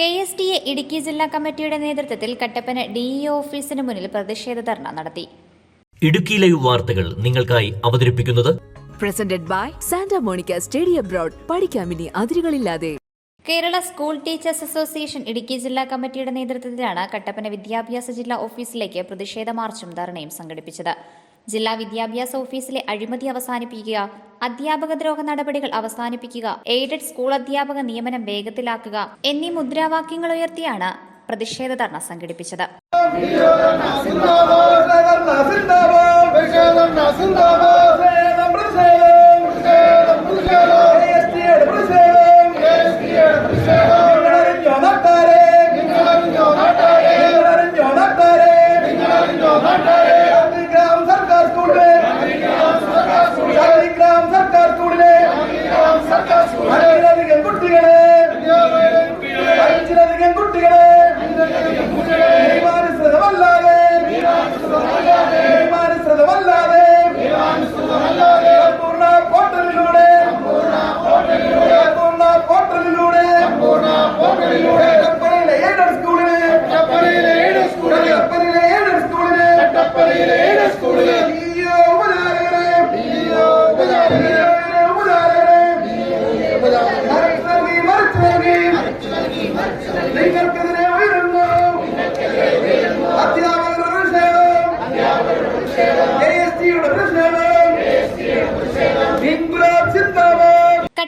K S T A Idukki ജില്ലാ കമ്മിറ്റിയുടെ നേതൃത്വത്തിൽ കട്ടപ്പന ഡിഇഒ ഓഫീസിന് മുന്നിൽ പ്രതിഷേധ ധർണ നടത്തി. ഇടുക്കി ലൈവ് വാർത്തകൾ നിങ്ങൾക്കായി അവതരിപ്പിക്കുന്നത് presented by Santa Monica stadium broad പഠിക്കാമിനി അതിരുകളില്ലാതെ. Kerala school teachers association Idukki ജില്ലാ കമ്മിറ്റിയുടെ നേതൃത്വത്തിലാണ് കട്ടപ്പന വിദ്യാഭ്യാസ ജില്ലാ ഓഫീസിലേക്ക് പ്രതിഷേധ മാർച്ചും ധർണയും സംഘടിപ്പിച്ചത്. ജില്ലാ വിദ്യാഭ്യാസ ഓഫീസിലെ അഴിമതി അവസാനിപ്പിക്കുക അധ്യാപക ദ്രോഹ നടപടികൾ അവസാനിപ്പിക്കുക എയ്ഡഡ് സ്കൂൾ അധ്യാപക നിയമനം വേഗത്തിലാക്കുക എന്നീ മുദ്രാവാക്യങ്ങൾ ഉയർത്തിയാണ് പ്രതിഷേധ ധർണ സംഘടിപ്പിച്ചത്.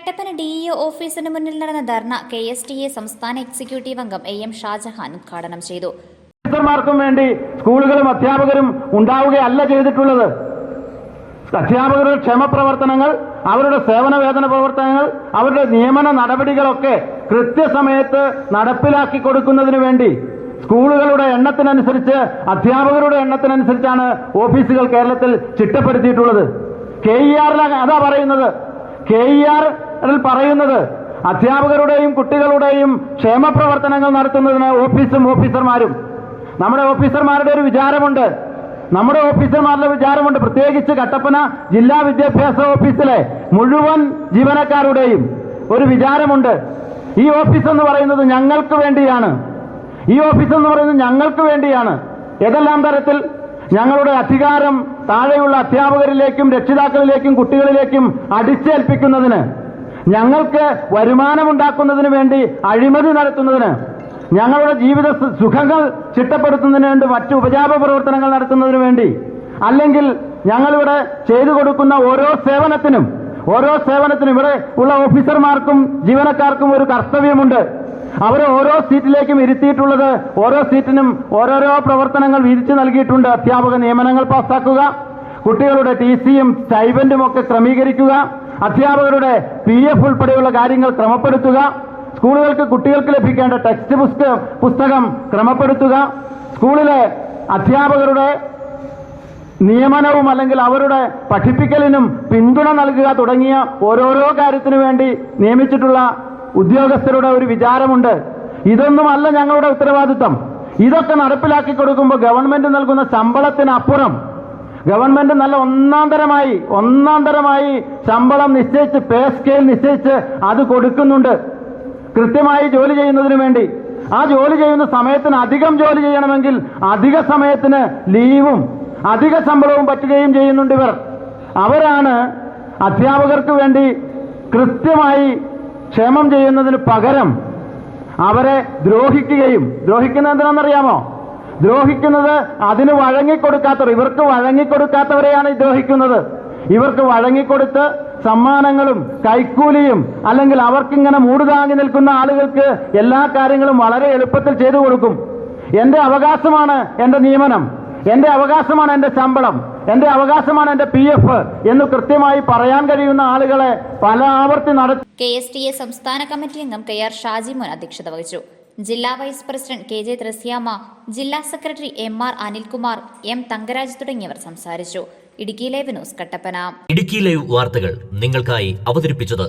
കട്ടപ്പന ഡിഇഒ ഓഫീസിന് മുന്നിൽ നടന്ന dharna K S T A സംസ്ഥാന എക്സിക്യൂട്ടീവ് അംഗം എ എം ഷാജഹാൻ ഉദ്ഘാടനം ചെയ്തു. ടീച്ചർമാർക്കും വേണ്ടി സ്കൂളുകളും അധ്യാപകരും ഉണ്ടാവുകയല്ല ചെയ്തിട്ടുള്ളത്. അധ്യാപകരുടെ ക്ഷമപ്രവർത്തനങ്ങൾ അവരുടെ സേവന വേതന പ്രവർത്തനങ്ങൾ അവരുടെ നിയമന നടപടികളൊക്കെ കൃത്യസമയത്ത് നടപ്പിലാക്കി കൊടുക്കുന്നതിന് വേണ്ടി സ്കൂളുകളുടെ എണ്ണത്തിനനുസരിച്ച് അധ്യാപകരുടെ എണ്ണത്തിനനുസരിച്ചാണ് ഓഫീസുകൾ കേരളത്തിൽ ചിട്ടപ്പെടുത്തിയിട്ടുള്ളത്. കെ ഇ ആറിലാണ് അതാ പറയുന്നത് കെ ഇ ആറിൽ പറയുന്നത്. അധ്യാപകരുടെയും കുട്ടികളുടെയും ക്ഷേമപ്രവർത്തനങ്ങൾ നടത്തുന്നതിന് ഓഫീസും ഓഫീസർമാരും. നമ്മുടെ ഓഫീസർമാരുടെ ഒരു വിചാരമുണ്ട്. നമ്മുടെ ഓഫീസർമാരുടെ വിചാരമുണ്ട്. പ്രത്യേകിച്ച് കട്ടപ്പന ജില്ലാ വിദ്യാഭ്യാസ ഓഫീസിലെ മുഴുവൻ ജീവനക്കാരുടെയും ഒരു വിചാരമുണ്ട്. ഈ ഓഫീസ് എന്ന് പറയുന്നത് ഞങ്ങൾക്ക് വേണ്ടിയാണ്. ഈ ഓഫീസ് എന്ന് പറയുന്നത് ഞങ്ങൾക്ക് വേണ്ടിയാണ്. ഏതെല്ലാം തരത്തിൽ? ഞങ്ങളുടെ അധികാരം താഴെയുള്ള അധ്യാപകരിലേക്കും രക്ഷിതാക്കളിലേക്കും കുട്ടികളിലേക്കും അടിച്ചേൽപ്പിക്കുന്നതിന് ഞങ്ങൾക്ക് വരുമാനമുണ്ടാക്കുന്നതിന് വേണ്ടി അഴിമതി നടത്തുന്നതിന് ഞങ്ങളുടെ ജീവിത സുഖങ്ങൾ ചിട്ടപ്പെടുത്തുന്നതിന് വേണ്ടി മറ്റു ഉപജാപ പ്രവർത്തനങ്ങൾ നടത്തുന്നതിന് വേണ്ടി അല്ലെങ്കിൽ ഞങ്ങളിവിടെ ചെയ്തു കൊടുക്കുന്ന ഓരോ സേവനത്തിനും ഓരോ സേവനത്തിനും ഇവിടെ ഉള്ള ഓഫീസർമാർക്കും ജീവനക്കാർക്കും ഒരു കർത്തവ്യമുണ്ട്. അവരെ ഓരോ സീറ്റിലേക്കും ഇരുത്തിയിട്ടുള്ളത് ഓരോ സീറ്റിനും ഓരോരോ പ്രവർത്തനങ്ങൾ വിധിച്ചു നൽകിയിട്ടുണ്ട്. അധ്യാപക നിയമനങ്ങൾ പാസ്സാക്കുക കുട്ടികളുടെ ടി സിയും സ്റ്റൈബൻഡും ഒക്കെ ക്രമീകരിക്കുക അധ്യാപകരുടെ പി എഫ് ഉൾപ്പെടെയുള്ള കാര്യങ്ങൾ ക്രമപ്പെടുത്തുക സ്കൂളുകൾക്ക് കുട്ടികൾക്ക് ലഭിക്കേണ്ട ടെക്സ്റ്റ് പുസ്തകം പുസ്തകം ക്രമപ്പെടുത്തുക സ്കൂളിലെ അധ്യാപകരുടെ നിയമനവും അല്ലെങ്കിൽ അവരുടെ പഠിപ്പിക്കലിനും പിന്തുണ നൽകുക തുടങ്ങിയ ഓരോരോ കാര്യത്തിനു വേണ്ടി നിയമിച്ചിട്ടുള്ള ഉദ്യോഗസ്ഥരുടെ ഒരു വിചാരമുണ്ട്. ഇതൊന്നുമല്ല ഞങ്ങളുടെ ഉത്തരവാദിത്തം. ഇതൊക്കെ നടപ്പിലാക്കി കൊടുക്കുമ്പോൾ ഗവൺമെന്റ് നൽകുന്ന ശമ്പളത്തിനപ്പുറം ഗവൺമെന്റ് നല്ല ഒന്നാം തരമായി ഒന്നാം തരമായി ശമ്പളം നിശ്ചയിച്ച് പേ സ്കെയിൽ നിശ്ചയിച്ച് അത് കൊടുക്കുന്നുണ്ട്. കൃത്യമായി ജോലി ചെയ്യുന്നതിന് വേണ്ടി. ആ ജോലി ചെയ്യുന്ന സമയത്തിന് അധികം ജോലി ചെയ്യണമെങ്കിൽ അധിക സമയത്തിന് ലീവും അധിക ശമ്പളവും പറ്റുകയും ചെയ്യുന്നുണ്ട് ഇവർ. അവരാണ് അധ്യാപകർക്ക് വേണ്ടി കൃത്യമായി ക്ഷേമം ചെയ്യുന്നതിന് പകരം അവരെ ദ്രോഹിക്കുകയും ദ്രോഹിക്കുന്നത് എന്തിനാണെന്നറിയാമോ? ദ്രോഹിക്കുന്നത് അതിന് വഴങ്ങിക്കൊടുക്കാത്തവർ ഇവർക്ക് വഴങ്ങിക്കൊടുക്കാത്തവരെയാണ് ദ്രോഹിക്കുന്നത്. ഇവർക്ക് വഴങ്ങിക്കൊടുത്ത് സമ്മാനങ്ങളും കൈക്കൂലിയും അല്ലെങ്കിൽ അവർക്കിങ്ങനെ മൂടുതാങ്ങി നിൽക്കുന്ന ആളുകൾക്ക് എല്ലാ കാര്യങ്ങളും വളരെ എളുപ്പത്തിൽ ചെയ്തു കൊടുക്കും. എന്റെ അവകാശമാണ് എന്റെ നിയമനം. എന്റെ അവകാശമാണ് എന്റെ ശമ്പളം. എന്റെ അവകാശമാണ് എന്റെ പി എഫ് എന്ന് കൃത്യമായി പറയാൻ കഴിയുന്ന ആളുകളെ പല ആവർത്തി നടത്തി കെ എസ് ടി എ സംസ്ഥാന കമ്മിറ്റി അംഗം കെ ആർ ഷാജിമോൻ അധ്യക്ഷത വഹിച്ചു. ജില്ലാ vice president K J Thresiamma ജില്ലാ secretary M R Anilkumar M Thankaraj തുടങ്ങിയവർ സംസാരിച്ചു. Idukki live news Kattappana. Idukki live വാർത്തകൾ നിങ്ങൾക്കായി അവതരിപ്പിച്ചത്